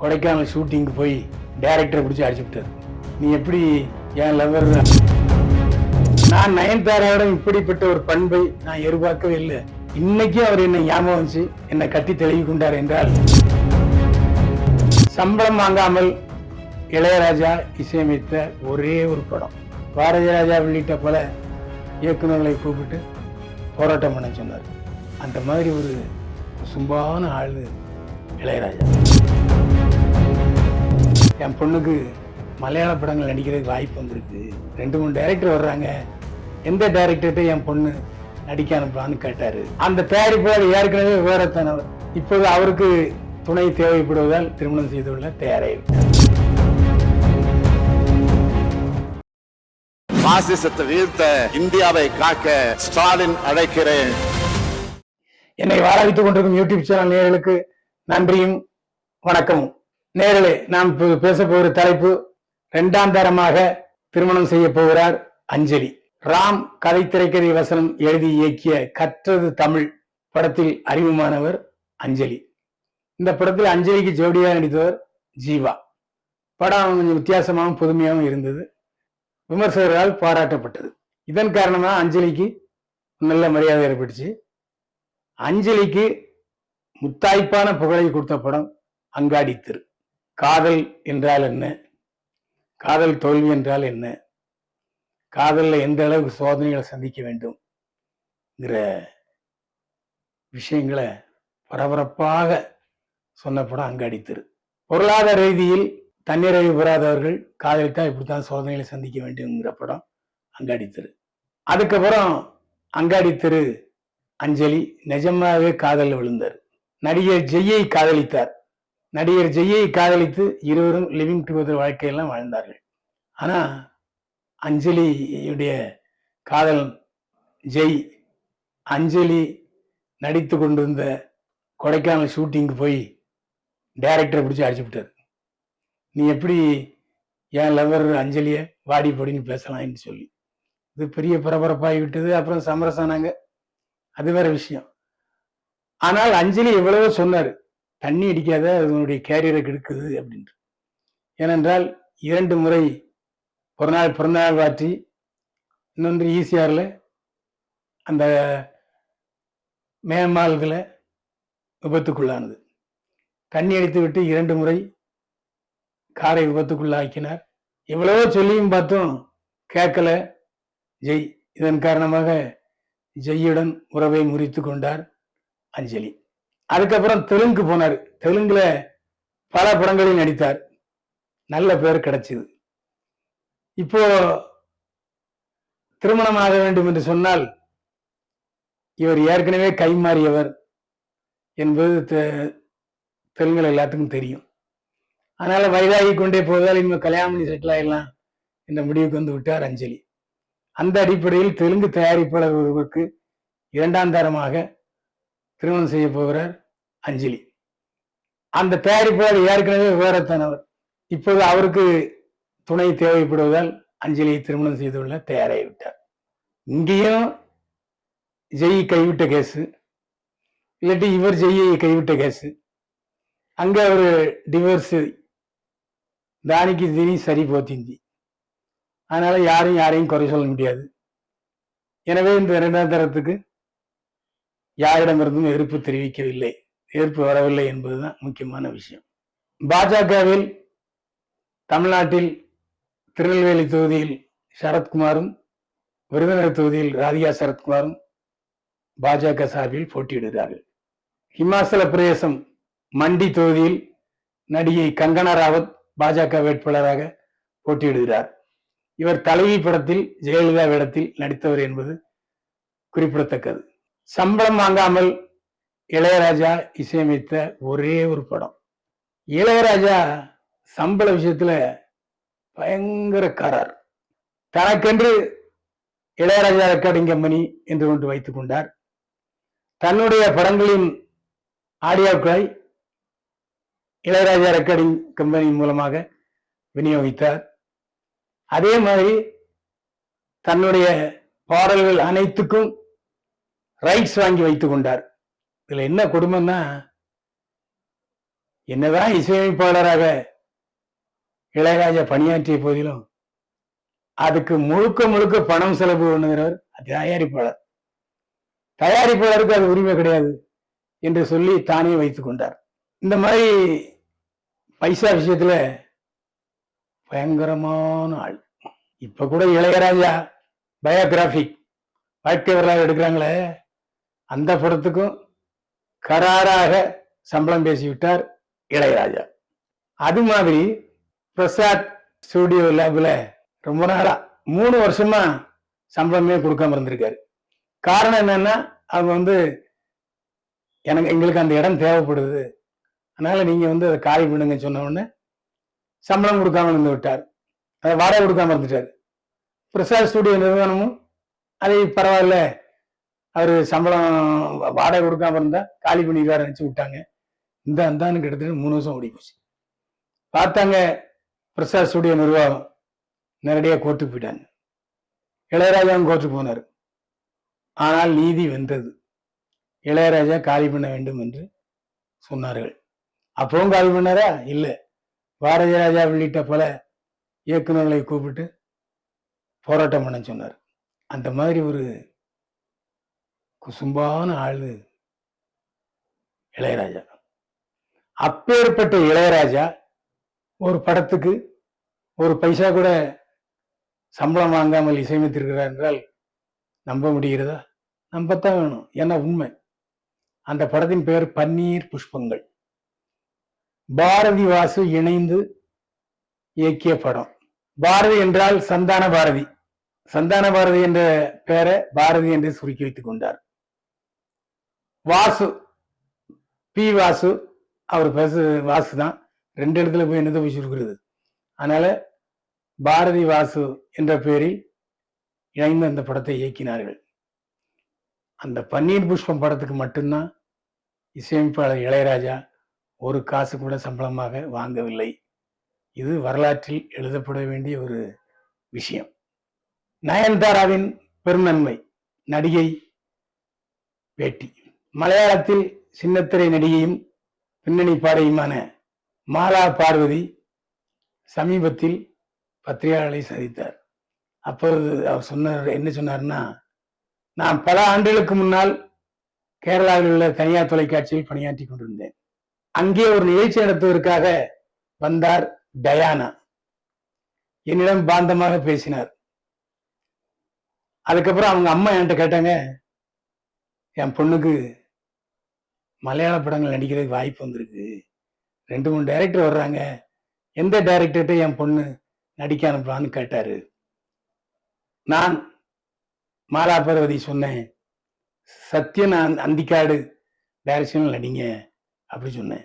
கொடைக்கானல் ஷூட்டிங்க்கு போய் டேரக்டரை பிடிச்சி அடிச்சு விட்டாரு. நீ எப்படி என் லவர் நான் நயன்தாராவிடம் இப்படிப்பட்ட ஒரு பண்பை நான் எதிர்பார்க்கவே இல்லை. இன்னைக்கு அவர் என்னை ஞாபகம் வச்சு என்னை கட்டி தெளிவு கொண்டார் என்றால் சம்பளம் வாங்காமல் இளையராஜா இசையமைத்த ஒரே ஒரு படம். பாரதி ராஜா உள்ளிட்ட பல இயக்குநர்களை கூப்பிட்டு போராட்டம் பண்ண சொன்னார். அந்த மாதிரி ஒரு சும்பான ஆள் இளையராஜா. என் பொண்ணுக்கு மலையாள படங்கள் நடிக்கிறதுக்கு வாய்ப்பு வந்திருக்கு. ரெண்டு மூணு டைரக்டர் வர்றாங்க. எந்த டைரக்டர்கிட்ட என் பொண்ணு நடிக்க அனுப்பலான்னு கேட்டாரு. அந்த தயாரிப்பாளர் ஏற்கனவே விவரத்தானவர். இப்போது அவருக்கு துணை தேவைப்படுவதால் திருமணம் செய்து கொள்ள தயாராகிவிட்டார் பாசிசத்தை வீழ்த்த இந்தியாவை காக்க ஸ்டாலின் அழைக்கிறேன். என்னை வாராவித்துக் கொண்டிருக்கும் யூடியூப் சேனல் நேயர்களுக்கு நன்றியும் வணக்கமும். நேரலே நாம் பேச போகிற தலைப்பு இரண்டாம் தரமாக திருமணம் செய்ய போகிறார் அஞ்சலி. ராம் கதை திரைக்கதை வசனம் எழுதி இயக்கிய கற்றது தமிழ் படத்தில் அறிமுகமானவர் அஞ்சலி. இந்த படத்தில் அஞ்சலிக்கு ஜோடியாக நடித்தவர் ஜீவா. படம் கொஞ்சம் வித்தியாசமாகவும் புதுமையாகவும் இருந்தது. விமர்சகர்களால் பாராட்டப்பட்டது. இதன் காரணமா அஞ்சலிக்கு நல்ல மரியாதை ஏற்பட்டுச்சு. அஞ்சலிக்கு முத்தாய்ப்பான புகழை கொடுத்த படம் அங்காடி திரு காதல் என்றால் என்ன? காதல் தோல்வி என்றால் என்ன? காதலில் எந்த அளவுக்கு சோதனைகளை சந்திக்க வேண்டும்ங்கிற விஷயங்களை பரபரப்பாக சொன்ன படம் அங்காடி திரு பொருளாதார ரீதியில் தன்னிறைவு பெறாதவர்கள் காதலித்தான் இப்படித்தான் சோதனைகளை சந்திக்க வேண்டும்ங்கிற படம் அங்காடி திரு அதுக்கப்புறம் அங்காடி திரு அஞ்சலி. நிஜமாவே காதலில் விழுந்தார். நடிகர் ஜெய்யை காதலித்தார். நடிகர் ஜெய்யை காதலித்து இருவரும் லிவிங் டுகெதர் வாழ்க்கையெல்லாம் வாழ்ந்தார்கள். ஆனால் அஞ்சலியுடைய காதல் ஜெய் அஞ்சலி நடித்து கொண்டிருந்த கொடைக்கானல் ஷூட்டிங்க்கு போய் டைரக்டரை பிடிச்சி அடிச்சு விட்டார். நீ எப்படி என் லவர் அஞ்சலியை வாடி போடின்னு பேசலாம்னு சொல்லி. இது பெரிய பரபரப்பாகி விட்டது அப்புறம் சமரசானாங்க அது வேற விஷயம். ஆனால் அஞ்சலி எவ்வளவோ சொன்னார். தண்ணி அடிக்காத அதனுடைய கேரியரை கெடுக்குது அப்படின்ட்டு. ஏனென்றால் இரண்டு முறை பிறநாள் நாள் பிறந்தநாள் வாற்றி இன்னொன்று ஈசிஆரில் அந்த மேம்பாலத்தில் விபத்துக்குள்ளானது. தண்ணி அடித்து விட்டு இரண்டு முறை காரை விபத்துக்குள்ளாக்கினார். எவ்வளவோ சொல்லியும் பார்த்தும் கேட்கல. ஜெய் இதன் காரணமாக ஜெய்யுடன் உறவை முறித்து கொண்டார் அஞ்சலி. அதுக்கப்புறம் தெலுங்கு போனார். தெலுங்குல பல படங்களில் நடித்தார். நல்ல பேர் கிடைச்சிது. இப்போ திருமணமாக வேண்டும் என்று சொன்னால் இவர் ஏற்கனவே கைமாறியவர் என்பது தெ- தெலுங்குல எல்லாத்துக்கும் தெரியும். அதனால வயதாகி கொண்டே போவதால் இனிமேல் கல்யாணம் பண்ணி செட்டில் ஆயிடலாம் என்ற முடிவுக்கு வந்து விட்டார் அஞ்சலி. அந்த அடிப்படையில் தெலுங்கு தயாரிப்பாளர் ஒருவருக்கு இரண்டாம் தரமாக திருமணம் செய்ய போகிறார் அஞ்சலி. அந்த தயாரிப்பாளர் ஏற்கனவே விவரத்தானவர் இப்போது அவருக்கு துணை தேவைப்படுவதால் அஞ்சலியை திருமணம் செய்து கொள்ள தயாராகிவிட்டார் இங்கேயும் ஜெய் கைவிட்ட கேஸு இல்லாட்டி இவர் ஜெய்யை கைவிட்ட கேஸு அங்கே ஒரு டிவோர்ஸ் தானிக்கு தினி சரி போத்திந்தி. அதனால யாரும் யாரையும் குறை சொல்ல முடியாது. எனவே இந்த இரண்டாம் தரத்துக்கு யாரிடமிருந்தும் எதிர்ப்பு தெரிவிக்கவில்லை. எதிர்ப்பு வரவில்லை என்பதுதான் முக்கியமான விஷயம். பாஜகவில் தமிழ்நாட்டில் திருநெல்வேலி தொகுதியில் சரத்குமாரும் விருதுநகர் தொகுதியில் ராதிகா சரத்குமாரும் பாஜக சார்பில் போட்டியிடுகிறார்கள். ஹிமாச்சல பிரதேசம் மண்டி தொகுதியில் நடிகை கங்கனா ராவத் பாஜக வேட்பாளராக போட்டியிடுகிறார். இவர் தலைவி படத்தில் ஜெயலலிதா வேடத்தில் நடித்தவர் என்பது குறிப்பிடத்தக்கது. சம்பளம் வாங்காமல் இளையராஜா இசையமைத்த ஒரே ஒரு படம். இளையராஜா சம்பள விஷயத்துல பயங்கரக்காரர் தனக்கென்று இளையராஜா ரெக்கார்டிங் கம்பெனி என்று ஒன்று வைத்துக் கொண்டார். தன்னுடைய படங்களின் ஆடியோக்களை இளையராஜா ரெக்கார்டிங் கம்பெனி மூலமாக விநியோகித்தார். அதே மாதிரி தன்னுடைய பாடல்கள் அனைத்துக்கும் ரைட்ஸ் வாங்கி வைத்துக் கொண்டார். இதுல என்ன கொடுமைன்னா என்னதான் இசையமைப்பாளராக இளையராஜா பணியாற்றிய போதிலும் அதுக்கு முழுக்க முழுக்க பணம் செலவு பண்ணுகிறவர் தயாரிப்பாளர். தயாரிப்பாளருக்கு அது உரிமை கிடையாது என்று சொல்லி தானே வைத்துக் கொண்டார். இந்த மாதிரி பைசா விஷயத்துல பயங்கரமான ஆள். இப்ப கூட இளையராஜா பயோகிராபிக் வாழ்க்கை வரலாறு எடுக்கிறாங்களே. அந்த படத்துக்கும் கராராக சம்பளம் பேசிவிட்டார் இளையராஜா. அது மாதிரி பிரசாத் ஸ்டுடியோ லேபில் ரொம்ப நாளா மூணு வருஷமா சம்பளமே கொடுக்காம இருந்திருக்காரு. காரணம் என்னன்னா அவங்க வந்து எனக்கு எங்களுக்கு அந்த இடம் தேவைப்படுது. அதனால நீங்க வந்து அதை காலி பண்ணுங்க சொன்ன உடனே சம்பளம் கொடுக்காம இருந்து விட்டார். அதை வாடகை கொடுக்காம இருந்துட்டார். பிரசாத் ஸ்டுடியோ நிறுவனமும் அதை பரவாயில்ல அவர் சம்பளம் வாடகை கொடுக்காம இருந்தா காலி பண்ணிக்கார நினச்சி விட்டாங்க. இந்த அந்தான்னு கிட்டத்தட்ட மூணு வருஷம் ஓடி போச்சு. பார்த்தாங்க பிரசாத் ஸ்டுடியோ நிர்வாகம். நேரடியாக கோர்ட்டுக்கு போயிட்டாங்க. இளையராஜாவும் கோர்ட்டுக்கு போனார். ஆனால் நீதி வென்றது. இளையராஜா காலி பண்ண வேண்டும் என்று சொன்னார்கள். அப்பவும் காலி பண்ணாரா? இல்லை. பாரதி ராஜா உள்ளிட்ட பல இயக்குநர்களை கூப்பிட்டு போராட்டம் பண்ண சொன்னார். அந்த மாதிரி ஒரு குசும்பான ஆளு இளையராஜா. அப்பேற்பட்ட இளையராஜா ஒரு படத்துக்கு ஒரு பைசா கூட சம்பளம் வாங்காமல் இசையமைத்திருக்கிறார் என்றால் நம்ப முடிகிறதா? நம்பத்தான் வேணும். ஏன்னா உண்மை. அந்த படத்தின் பெயர் பன்னீர் புஷ்பங்கள். பாரதி வாசு இணைந்து இயக்கிய படம். பாரதி என்றால் சந்தான பாரதி. சந்தான பாரதி என்ற பெயரை பாரதி என்று சுருக்கி வைத்துக் கொண்டார். வாசு பி வாசு அவர் பேசு வாசு தான். ரெண்டு இடத்துல போய் என்னதை போய் சுருக்கிறது? அதனால பாரதி வாசு என்ற பெயரில் இணைந்து அந்த படத்தை இயக்கினார்கள். அந்த பன்னீர் புஷ்பம் படத்துக்கு மட்டும்தான் இசையமைப்பாளர் இளையராஜா ஒரு காசு கூட சம்பளமாக வாங்கவில்லை. இது வரலாற்றில் எழுதப்பட வேண்டிய ஒரு விஷயம். நயன்தாராவின் பெருநன்மை நடிகை பேட்டி மலையாளத்தில் சின்னத்திரை நடிகையும் பின்னணி பாடகியுமான மாலா பார்வதி சமீபத்தில் பத்திரிகையாளரை சந்தித்தார். அப்பொழுது அவர் சொன்னார் என்ன சொன்னார்னா நான் பல ஆண்டுகளுக்கு முன்னால் கேரளாவில் உள்ள தனியார் தொலைக்காட்சியில் பணியாற்றி கொண்டிருந்தேன். அங்கே ஒரு நிகழ்ச்சி நடத்துவதற்காக வந்தார் டயானா. என்னிடம் பாந்தமாக பேசினார். அதுக்கப்புறம் அவங்க அம்மா என்கிட்ட கேட்டாங்க என் பொண்ணுக்கு மலையாள படங்கள் நடிக்கிறதுக்கு வாய்ப்பு வந்திருக்கு. ரெண்டு மூணு டைரக்டர் வர்றாங்க. எந்த டைரக்டர்கிட்ட என் பொண்ணு நடிக்க அனுப்பலான்னு கேட்டாரு. நான் மாலா பர்வதி சொன்னேன். சத்யன் அந்- அந்திக்காடு டைரக்ஷனில் நடிங்க அப்படி சொன்னேன்.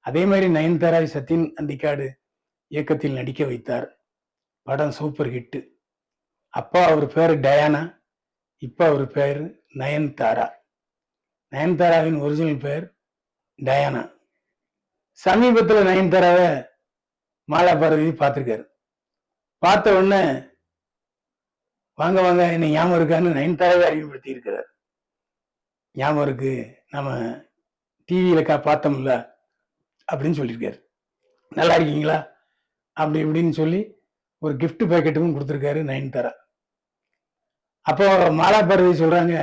அதே மாதிரி நயன்தாராவை சத்யன் அந்திக்காடு இயக்கத்தில் நடிக்க வைத்தார். படம் சூப்பர் ஹிட்டு அப்பா அவர் பேர் டயானா. இப்போ அவர் பேர் நயன்தாரா. நயன்தாராவின் ஒரிஜினல் பேர் டயானா. சமீபத்தில் நயன்தாராவை மாலா பார்வதி பார்த்துருக்காரு. பார்த்த உடனே வாங்க வாங்க என்ன ஞாபகம் இருக்கான்னு நயன்தாராவே அறிவுப்படுத்தி இருக்கிறார். ஞாபகம் இருக்கு நம்ம டிவியில கா பார்த்தோம்ல அப்படின்னு சொல்லியிருக்காரு. நல்லா இருக்கீங்களா? அப்படி இப்படின்னு சொல்லி ஒரு கிஃப்ட் பேக்கெட்டும் கொடுத்துருக்காரு நயன்தாரா. அப்போ மாலா பார்வதி சொல்றாங்க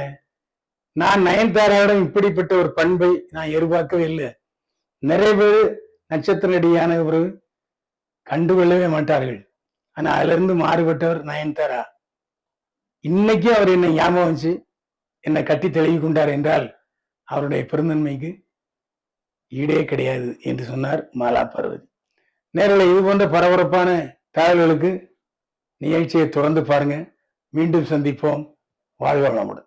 நான் நயன்தாராவிடம் இப்படிப்பட்ட ஒரு பண்பை நான் எதிர்பார்க்கவே இல்லை. நிறைய பேர் நட்சத்திர நடிகையான ஒரு கண்டுகொள்ளவே மாட்டார்கள். ஆனா அதுல இருந்து மாறுபட்டவர் நயன்தாரா இன்னைக்கு அவர் என்னை ஞாபகம் வச்சு என்னை கட்டி தெளிவு கொண்டார் என்றால் அவருடைய பெருந்தன்மைக்கு ஈடே கிடையாது என்று சொன்னார் மாலா பார்வதி. நேரில் இது போன்ற பரபரப்பான தகவல்களுக்கு நிகழ்ச்சியை தொடர்ந்து பாருங்க. மீண்டும் சந்திப்போம். வாழ்க வளமுடன்.